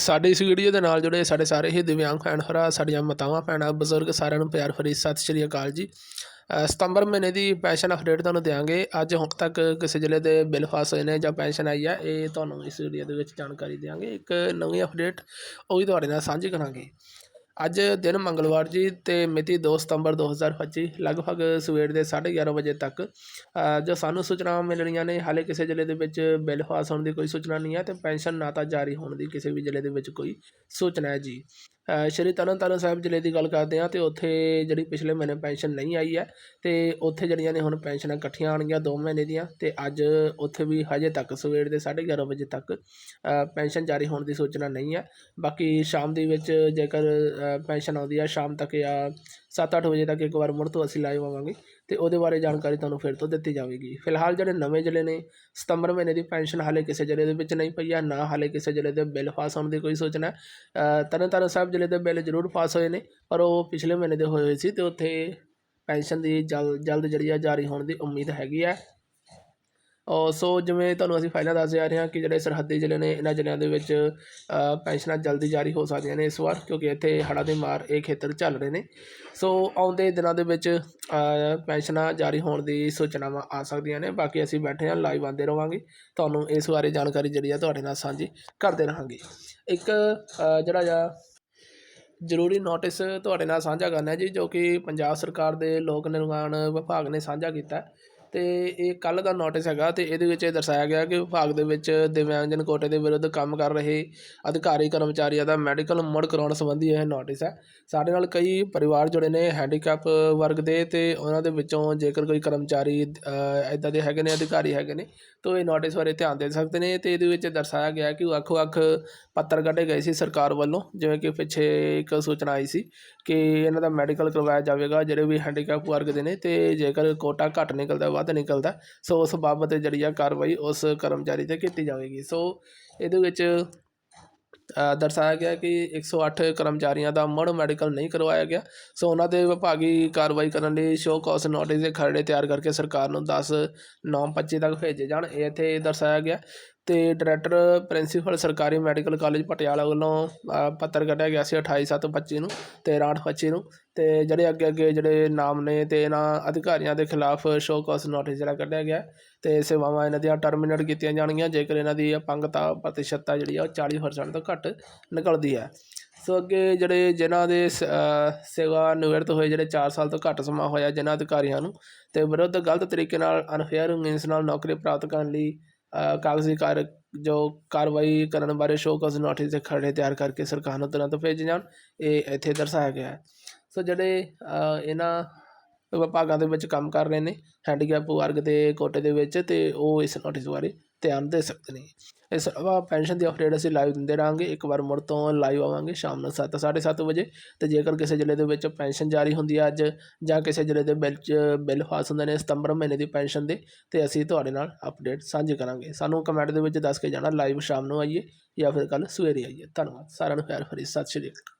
ਸਾਡੇ ਇਸ ਵੀਡੀਓ ਦੇ ਨਾਲ ਜੁੜੇ ਸਾਡੇ ਸਾਰੇ ਹੀ ਦਿਵਿਆਂਗ ਭੈਣ ਭਰਾ, ਸਾਡੀਆਂ ਮਾਤਾਵਾਂ, ਭੈਣਾਂ, ਬਜ਼ੁਰਗ ਸਾਰਿਆਂ ਨੂੰ ਪਿਆਰ ਭਰੀ ਸਤਿ ਸ਼੍ਰੀ ਅਕਾਲ ਜੀ। ਸਤੰਬਰ ਮਹੀਨੇ ਦੀ ਪੈਨਸ਼ਨ ਅਪਡੇਟ ਤੁਹਾਨੂੰ ਦਿਆਂਗੇ। ਅੱਜ ਹੁਣ ਤੱਕ ਕਿਸੇ ਜ਼ਿਲ੍ਹੇ ਦੇ ਬਿੱਲ ਪਾਸ ਹੋਏ ਨੇ ਜਾਂ ਪੈਨਸ਼ਨ ਆਈ ਹੈ ਇਹ ਤੁਹਾਨੂੰ ਇਸ ਵੀਡੀਓ ਦੇ ਵਿੱਚ ਜਾਣਕਾਰੀ ਦਿਆਂਗੇ। ਇੱਕ ਨਵੀਂ ਅਪਡੇਟ ਉਹ ਵੀ ਤੁਹਾਡੇ ਨਾਲ ਸਾਂਝੀ ਕਰਾਂਗੇ। ਅੱਜ ਦਿਨ ਮੰਗਲਵਾਰ ਜੀ ਅਤੇ ਮਿਤੀ ਦੋ ਸਤੰਬਰ 2025 ਲਗਭਗ ਸਵੇਰ ਦੇ 11:30 ਵਜੇ ਤੱਕ ਜੋ ਸਾਨੂੰ ਸੂਚਨਾਵਾਂ ਮਿਲ ਰਹੀਆਂ ਨੇ, ਹਾਲੇ ਕਿਸੇ ਜ਼ਿਲ੍ਹੇ ਦੇ ਵਿੱਚ ਬਿੱਲ ਪਾਸ ਹੋਣ ਦੀ ਕੋਈ ਸੂਚਨਾ ਨਹੀਂ ਹੈ ਅਤੇ ਪੈਨਸ਼ਨ ਨਾ ਤਾਂ ਜਾਰੀ ਹੋਣ ਦੀ ਕਿਸੇ ਵੀ ਜ਼ਿਲ੍ਹੇ ਦੇ ਵਿੱਚ ਕੋਈ ਸੂਚਨਾ ਹੈ ਜੀ। ਸ਼੍ਰੀ ਤਰਨਤਾਰਨ ਸਾਹਿਬ ਜ਼ਿਲ੍ਹੇ ਦੀ ਗੱਲ ਕਰਦੇ ਹਾਂ ਤੇ ਉੱਥੇ ਜਿਹੜੀ ਪਿਛਲੇ ਮਹੀਨੇ ਪੈਨਸ਼ਨ ਨਹੀਂ ਆਈ ਹੈ ਤੇ ਉੱਥੇ ਜਿਹੜੀਆਂ ਨੇ ਹੁਣ ਪੈਨਸ਼ਨਾਂ ਇਕੱਠੀਆਂ ਆਉਣਗੀਆਂ 2 ਮਹੀਨੇ ਦੀਆਂ ਤੇ ਅੱਜ ਉੱਥੇ ਵੀ ਹਜੇ ਤੱਕ ਸਵੇਰ ਦੇ 11:30 ਵਜੇ ਤੱਕ ਪੈਨਸ਼ਨ ਜਾਰੀ ਹੋਣ ਦੀ ਸੂਚਨਾ ਨਹੀਂ ਹੈ। ਬਾਕੀ ਸ਼ਾਮ ਦੇ ਵਿੱਚ ਜੇਕਰ ਪੈਨਸ਼ਨ ਆਉਂਦੀ ਹੈ, ਸ਼ਾਮ ਤੱਕ ਜਾਂ 7-8 ਵਜੇ ਤੱਕ ਇੱਕ ਵਾਰ ਮੁੜ ਤੋਂ ਅਸੀਂ ਲਾਈਵ ਆਵਾਂਗੇ। ਅਤੇ ਉਹਦੇ ਬਾਰੇ ਜਾਣਕਾਰੀ ਤੁਹਾਨੂੰ ਫਿਰ ਤੋਂ ਦਿੱਤੀ ਜਾਵੇਗੀ। ਫਿਲਹਾਲ ਜਿਹੜੇ ਨਵੇਂ ਜ਼ਿਲ੍ਹੇ ਨੇ ਸਤੰਬਰ ਮਹੀਨੇ ਦੀ ਪੈਨਸ਼ਨ ਹਾਲੇ ਕਿਸੇ ਜ਼ਿਲ੍ਹੇ ਦੇ ਵਿੱਚ ਨਹੀਂ ਪਈ ਹੈ ਨਾ ਹਾਲੇ ਕਿਸੇ ਜ਼ਿਲ੍ਹੇ ਦੇ ਬਿੱਲ ਪਾਸ ਹੋਣ ਦੀ ਕੋਈ ਸੋਚਣਾ ਹੈ ਅ, ਤਰਨਤਾਰਨ ਸਾਹਿਬ ਜ਼ਿਲ੍ਹੇ ਦੇ ਬਿੱਲ ਜ਼ਰੂਰ ਪਾਸ ਹੋਏ ਨੇ ਪਰ ਉਹ ਪਿਛਲੇ ਮਹੀਨੇ ਦੇ ਹੋਏ ਹੋਏ ਸੀ ਅਤੇ ਉੱਥੇ ਪੈਨਸ਼ਨ ਦੀ ਜਲ ਜਲਦ ਜਿਹੜੀ ਆ ਜਾਰੀ ਹੋਣ ਦੀ ਉਮੀਦ ਹੈਗੀ ਹੈ ਸੋ ਜਿਵੇਂ ਤੁਹਾਨੂੰ ਅਸੀਂ ਪਹਿਲਾਂ ਦੱਸ ਜਾ ਰਹੇ ਹਾਂ ਕਿ ਜਿਹੜੇ ਸਰਹੱਦੀ ਜ਼ਿਲ੍ਹੇ ਨੇ, ਇਹਨਾਂ ਜ਼ਿਲ੍ਹਿਆਂ ਦੇ ਵਿੱਚ ਪੈਨਸ਼ਨਾਂ ਜਲਦੀ ਜਾਰੀ ਹੋ ਸਕਦੀਆਂ ਨੇ ਇਸ ਵਾਰ, ਕਿਉਂਕਿ ਇੱਥੇ ਹੜ੍ਹਾਂ ਦੇ ਮਾਰ ਇਹ ਖੇਤਰ ਚੱਲ ਰਹੇ ਨੇ। ਸੋ ਆਉਂਦੇ ਦਿਨਾਂ ਦੇ ਵਿੱਚ ਪੈਨਸ਼ਨਾਂ ਜਾਰੀ ਹੋਣ ਦੀ ਸੂਚਨਾਵਾਂ ਆ ਸਕਦੀਆਂ ਨੇ। ਬਾਕੀ ਅਸੀਂ ਬੈਠੇ ਹਾਂ, ਲਾਈਵ ਆਉਂਦੇ ਰਵਾਂਗੇ। ਤੁਹਾਨੂੰ ਇਸ ਬਾਰੇ ਜਾਣਕਾਰੀ ਜਿਹੜੀ ਆ ਤੁਹਾਡੇ ਨਾਲ ਸਾਂਝੀ ਕਰਦੇ ਰਹਾਂਗੇ। ਇੱਕ ਜਿਹੜਾ ਆ, ਜ਼ਰੂਰੀ ਨੋਟਿਸ ਤੁਹਾਡੇ ਨਾਲ ਸਾਂਝਾ ਕਰਨਾ ਜੀ, ਜੋ ਕਿ ਪੰਜਾਬ ਸਰਕਾਰ ਦੇ ਲੋਕ ਨਿਰਮਾਣ ਵਿਭਾਗ ਨੇ ਸਾਂਝਾ ਕੀਤਾ। ਅਤੇ ਇਹ ਕੱਲ੍ਹ ਦਾ ਨੋਟਿਸ ਹੈਗਾ ਅਤੇ ਇਹਦੇ ਵਿੱਚ ਇਹ ਦਰਸਾਇਆ ਗਿਆ ਕਿ ਵਿਭਾਗ ਦੇ ਵਿੱਚ ਦਿਵਿਆਂਗਜਨ ਕੋਟੇ ਦੇ ਵਿਰੁੱਧ ਕੰਮ ਕਰ ਰਹੇ ਅਧਿਕਾਰੀ, ਕਰਮਚਾਰੀਆਂ ਦਾ ਮੈਡੀਕਲ ਮੁੜ ਕਰਾਉਣ ਸੰਬੰਧੀ ਇਹ ਨੋਟਿਸ ਹੈ। ਸਾਡੇ ਨਾਲ ਕਈ ਪਰਿਵਾਰ ਜੁੜੇ ਨੇ ਹੈਂਡੀਕੈਪ ਵਰਗ ਦੇ ਅਤੇ ਉਹਨਾਂ ਦੇ ਵਿੱਚੋਂ ਜੇਕਰ ਕੋਈ ਕਰਮਚਾਰੀ ਇਦਾਂ ਦੇ ਹੈਗੇ ਨੇ, ਅਧਿਕਾਰੀ ਹੈਗੇ ਨੇ, ਤਾਂ ਇਹ ਨੋਟਿਸ ਬਾਰੇ ਧਿਆਨ ਦੇ ਸਕਦੇ ਨੇ ਅਤੇ ਇਹਦੇ ਵਿੱਚ ਦਰਸਾਇਆ ਗਿਆ ਕਿ ਵੱਖ-ਵੱਖ ਪੱਤਰ ਕੱਢੇ ਗਏ ਸੀ ਸਰਕਾਰ ਵੱਲੋਂ, ਜਿਵੇਂ ਕਿ ਪਿੱਛੇ ਇੱਕ ਸੂਚਨਾ ਆਈ ਸੀ ਕਿ ਇਹਨਾਂ ਦਾ ਮੈਡੀਕਲ ਕਰਵਾਇਆ ਜਾਵੇਗਾ ਜਿਹੜੇ ਵੀ ਹੈਂਡੀਕੈਪ ਵਰਗ ਦੇ ਨੇ ਅਤੇ ਜੇਕਰ ਕੋਟਾ ਘੱਟ ਨਿਕਲਦਾ ਵੱਧ ਨਿਕਲਦਾ। ਸੋ ਉਸ ਬਾਬਤ ਜਿਹੜੀ ਆ ਕਾਰਵਾਈ ਉਸ ਕਰਮਚਾਰੀ ਤੇ ਕੀਤੀ ਜਾਵੇਗੀ। ਸੋ ਇਹਦੇ ਵਿੱਚ ਦਰਸਾਇਆ ਗਿਆ ਕਿ 108 ਕਰਮਚਾਰੀਆਂ ਦਾ ਮੁੜ ਮੈਡੀਕਲ ਨਹੀਂ ਕਰਵਾਇਆ ਗਿਆ। ਸੋ ਉਹਨਾਂ ਦੇ ਵਿਭਾਗੀ ਕਾਰਵਾਈ ਕਰਨ ਲਈ ਸ਼ੋ ਕਾਸ ਨੋਟਿਸ ਦੇ ਖਰੜੇ ਤਿਆਰ ਕਰਕੇ ਸਰਕਾਰ ਨੂੰ 10 9 25 ਤੱਕ ਭੇਜੇ ਜਾਣ। ਇਹ ਇੱਥੇ ਦਰਸਾਇਆ ਗਿਆ ਅਤੇ ਡਾਇਰੈਕਟਰ ਪ੍ਰਿੰਸੀਪਲ ਸਰਕਾਰੀ ਮੈਡੀਕਲ ਕਾਲਜ ਪਟਿਆਲਾ ਵੱਲੋਂ ਪੱਤਰ ਕੱਢਿਆ ਗਿਆ ਸੀ 28 7 25 ਨੂੰ ਅਤੇ 68 25 ਨੂੰ ਅਤੇ ਜਿਹੜੇ ਅੱਗੇ ਅੱਗੇ ਜਿਹੜੇ ਨਾਮ ਨੇ ਅਤੇ ਇਹਨਾਂ ਅਧਿਕਾਰੀਆਂ ਦੇ ਖਿਲਾਫ ਸ਼ੋਅ ਕਾਸ ਨੋਟਿਸ ਜਿਹੜਾ ਕੱਢਿਆ ਗਿਆ ਅਤੇ ਸੇਵਾਵਾਂ ਇਹਨਾਂ ਦੀਆਂ ਟਰਮੀਨੇਟ ਕੀਤੀਆਂ ਜਾਣਗੀਆਂ, ਜੇਕਰ ਇਹਨਾਂ ਦੀ ਅਪੰਗਤਾ ਪ੍ਰਤੀਸ਼ਤਤਾ ਜਿਹੜੀ ਆ ਉਹ 40% ਤੋਂ ਘੱਟ ਨਿਕਲਦੀ ਹੈ। ਸੋ ਅੱਗੇ ਜਿਹੜੇ ਜਿਨ੍ਹਾਂ ਦੇ ਸੇਵਾ ਨਿਵਰਤ ਹੋਏ ਜਿਹੜੇ 4 ਸਾਲ ਤੋਂ ਘੱਟ ਸਮਾਂ ਹੋਇਆ ਜਿਨ੍ਹਾਂ ਅਧਿਕਾਰੀਆਂ ਨੂੰ ਤੇ ਵਿਰੁੱਧ ਗਲਤ ਤਰੀਕੇ ਨਾਲ ਅਨਫੇਅਰ ਮੀਨਸ ਨਾਲ ਨੌਕਰੀ ਪ੍ਰਾਪਤ ਕਰਨ ਲਈ ਅ, ਕਾਗਜ਼ੀ ਕਾਰ ਜੋ ਕਾਰਵਾਈ ਕਰਨ ਬਾਰੇ ਸ਼ੋਅ ਨੋਟਿਸ ਦੇ ਖਰੜੇ ਤਿਆਰ ਕਰਕੇ ਸਰਕਾਰ ਨੂੰ ਤੁਰੰਤ ਭੇਜੇ ਜਾਣ ਇਹ ਇੱਥੇ ਦਰਸਾਇਆ ਗਿਆ ਹੈ। ਸੋ ਜਿਹੜੇ ਇਹਨਾਂ ਵਿਭਾਗਾਂ ਦੇ ਵਿੱਚ ਕੰਮ ਕਰ ਰਹੇ ਨੇ ਹੈਂਡੀਕੈਪ ਵਰਗ ਦੇ ਕੋਟੇ ਦੇ ਵਿੱਚ ਅਤੇ ਉਹ ਇਸ ਨੋਟਿਸ ਬਾਰੇ ਧਿਆਨ ਦੇ ਸਕਦੇ ਨੇ। ਇਸ ਅਲਾਵਾ ਪੈਨਸ਼ਨ ਦੀ ਅਪਡੇਟ ਅਸੀਂ ਲਾਈਵ ਦਿੰਦੇ ਰਹਾਂਗੇ। ਇੱਕ ਵਾਰ ਮੁੜ ਤੋਂ ਲਾਈਵ ਆਵਾਂਗੇ ਸ਼ਾਮ ਨੂੰ 7 7:30 ਵਜੇ। ਤੇ ਜੇਕਰ ਕਿਸੇ ਜ਼ਿਲ੍ਹੇ ਦੇ ਵਿੱਚ ਪੈਨਸ਼ਨ ਜਾਰੀ ਹੁੰਦੀ ਹੈ ਅੱਜ, ਜਾਂ ਕਿਸੇ ਜ਼ਿਲ੍ਹੇ ਦੇ ਵਿੱਚ ਬਿੱਲ ਪਾਸ ਹੁੰਦੇ ਨੇ ਸਤੰਬਰ ਮਹੀਨੇ ਦੀ ਪੈਨਸ਼ਨ ਦੇ, ਤੇ ਅਸੀਂ ਤੁਹਾਡੇ ਨਾਲ ਅਪਡੇਟ ਸਾਂਝੀ ਕਰਾਂਗੇ। ਸਾਨੂੰ ਕਮੈਂਟ ਦੇ ਵਿੱਚ ਦੱਸ ਕੇ ਜਾਣਾ ਲਾਈਵ ਸ਼ਾਮ ਨੂੰ ਆਈਏ ਜਾਂ ਫਿਰ ਕੱਲ ਸਵੇਰੇ ਆਈਏ। ਧੰਨਵਾਦ। ਸਾਰਿਆਂ ਨੂੰ ਪਿਆਰ ਭਰੀ ਸਤਿ ਸ਼੍ਰੀ ਅਕਾਲ।